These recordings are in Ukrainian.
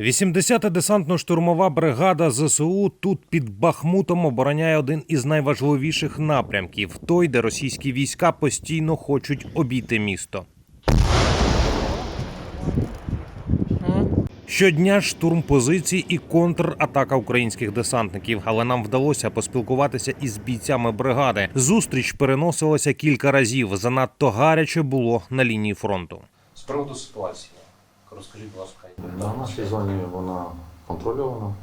80-та десантно-штурмова бригада ЗСУ тут під Бахмутом обороняє один із найважливіших напрямків той, де російські війська постійно хочуть обійти місто. Щодня штурм позицій і контратака українських десантників. Але нам вдалося поспілкуватися із бійцями бригади. Зустріч переносилася кілька разів. Занадто гаряче було на лінії фронту. З приводу ситуації, розкажіть, будь ласка. Да, в нашій зоні вона контрольована.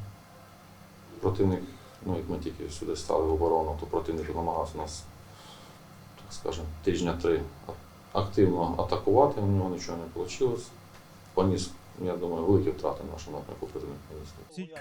Противник, ну як ми тільки сюди стали в оборону, то противник намагався нас, так скажемо, тижня три активно атакувати, у нього нічого не вийшло. Поніс, я думаю, великі втрати на нашому напрямку.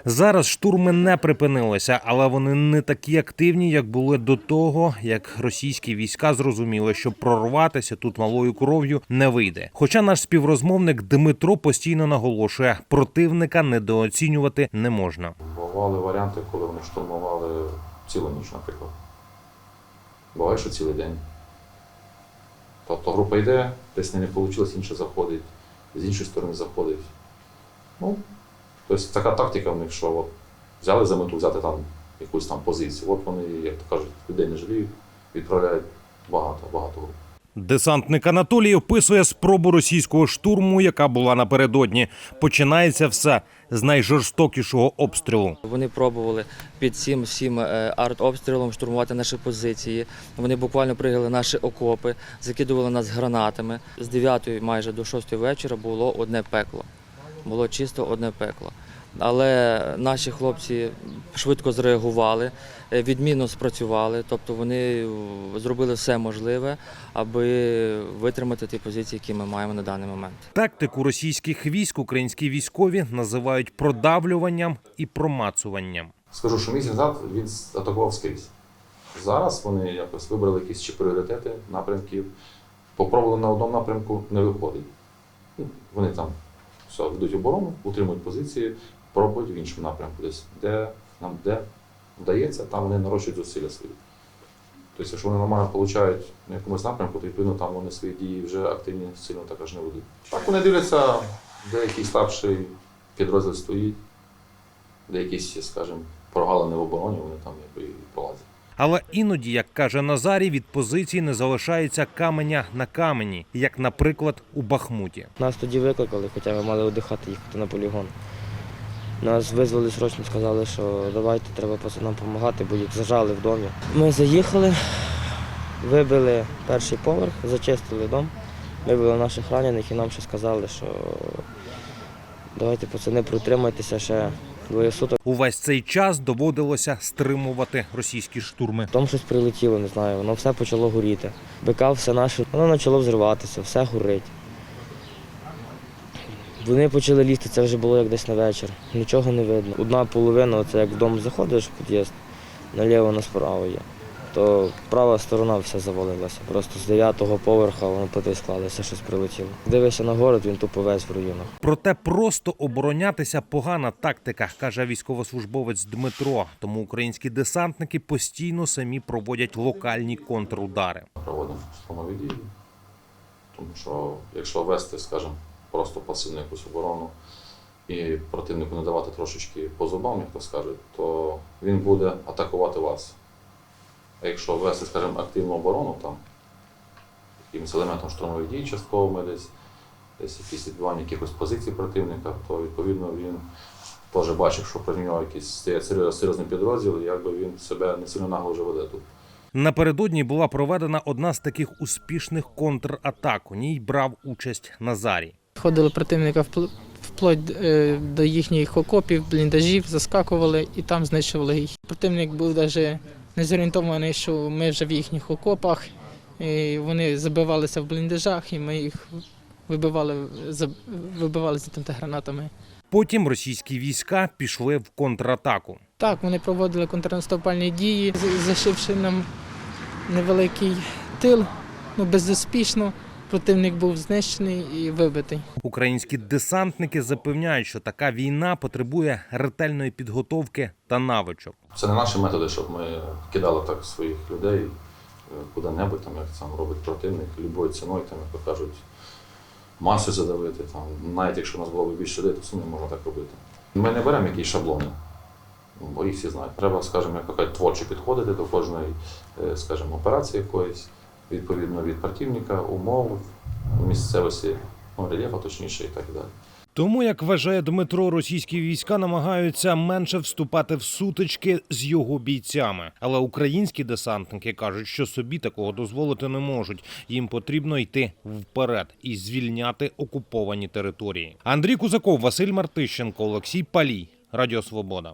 Зараз штурми не припинилися, але вони не такі активні, як були до того, як російські війська зрозуміли, що прорватися тут малою кров'ю не вийде. Хоча наш співрозмовник Дмитро постійно наголошує, противника недооцінювати не можна. Бували варіанти, коли вони штурмували цілу ніч, наприклад. Буває, що цілий день. Тобто група йде, десь не вийшло, інше заходить, з іншої сторони заходить. Ну, тобто така тактика в них, що от, взяли за мету взяти там якусь там позицію. От вони, як то кажуть, людей не жаліють, відправляють багато. Десантник Анатолій описує спробу російського штурму, яка була напередодні. Починається все з найжорстокішого обстрілу. Вони пробували під цим всім е, артобстрілом штурмувати наші позиції. Вони буквально пригали наші окопи, закидували нас гранатами. З 9 майже до 6 вечора було одне пекло. Було чисто одне пекло. Але наші хлопці швидко зреагували, е, відмінно спрацювали, тобто вони е, зробили все можливе, аби витримати ті позиції, які ми маємо на даний момент. Тактику російських військ українські військові називають продавлюванням і промацуванням. Скажу, що місяць назад він атакував скрізь. Зараз вони якось вибрали якісь чи пріоритети напрямків, попробували на одному напрямку, не виходить. Ну, Вони там все, ведуть оборону, утримують позиції, пробують в іншому напрямку десь, де нам де вдається, там вони нарощують зусилля свої. Тобто, якщо вони нормально получають на якомусь напрямку, то відповідно там вони свої дії вже активні сильно також не ведуть. Так вони дивляться, де якийсь слабший підрозділ стоїть, де якісь, скажімо, прогалини в обороні, вони там якби пролазять. Але іноді, як каже Назарій, від позицій не залишається каменя на камені, як, наприклад, у Бахмуті. Нас тоді викликали, хоча ми мали одихати, їхати на полігон. Нас визвали срочно, сказали, що давайте, треба пацанам допомагати, бо їх зажали в домі. Ми заїхали, вибили перший поверх, зачистили дом, вибили наших ранених і нам ще сказали, що давайте, пацани, протримайтеся ще двоє суток. Увесь цей час доводилося стримувати російські штурми. Там щось прилетіло, не знаю, воно все почало горіти. БК все наше, воно почало взриватися, все горить. Вони почали лізти, це вже було як десь на вечір. Нічого не видно. Одна половина, це як в дом заходиш в під'їзд, наліво насправа є. То права сторона вся завалилася. Просто з дев'ятого поверха воно плити склалися, щось прилетіло. Дивишся на город, він тупо весь в руїнах. Проте просто оборонятися погана тактика, каже військовослужбовець Дмитро. Тому українські десантники постійно самі проводять локальні контрудари. Проводимо штурмові дії. Тому що якщо вести, скажімо, просто пасивну якусь оборону і противнику не давати трошечки по зубам, як то скажуть, то він буде атакувати вас. А якщо вести, скажімо, активну оборону, там, якимось елементом штурмових дій частковими десь, десь якісь відбивання якихось позицій противника, то відповідно він теж бачив, що проти нього якийсь серйозний підрозділ, і якби він себе не сильно нагло вже веде тут. Напередодні була проведена одна з таких успішних контратак. У ній брав участь Назарій. Ходили противника впл- вплоть е, до їхніх окопів, бліндажів, заскакували і там знищували їх. Противник був навіть не зорієнтований, що ми вже в їхніх окопах. І вони забивалися в бліндажах, і ми їх вибивали, вибивали з гранатами. Потім російські війська пішли в контратаку. Так, вони проводили контрнаступальні дії, зашивши нам невеликий тил, ну безуспішно. Противник був знищений і вибитий. Українські десантники запевняють, що така війна потребує ретельної підготовки та навичок. Це не наші методи, щоб ми кидали так своїх людей е, куди-небудь, там, як сам робить противник, любою ціною, там, як кажуть, масою задавити. Там, навіть якщо у нас було б більше людей, то все одно можна так робити. Ми не беремо якісь шаблони, бо їх всі знають. Треба, скажімо, як творчо підходити до кожної, е, скажімо, операції якоїсь, відповідно від противника, умов, місцевості, ну, рельєфа точніше і так далі. Тому, як вважає Дмитро, російські війська намагаються менше вступати в сутички з його бійцями. Але українські десантники кажуть, що собі такого дозволити не можуть. Їм потрібно йти вперед і звільняти окуповані території. Андрій Кузаков, Василь Мартищенко, Олексій Палій, Радіо Свобода.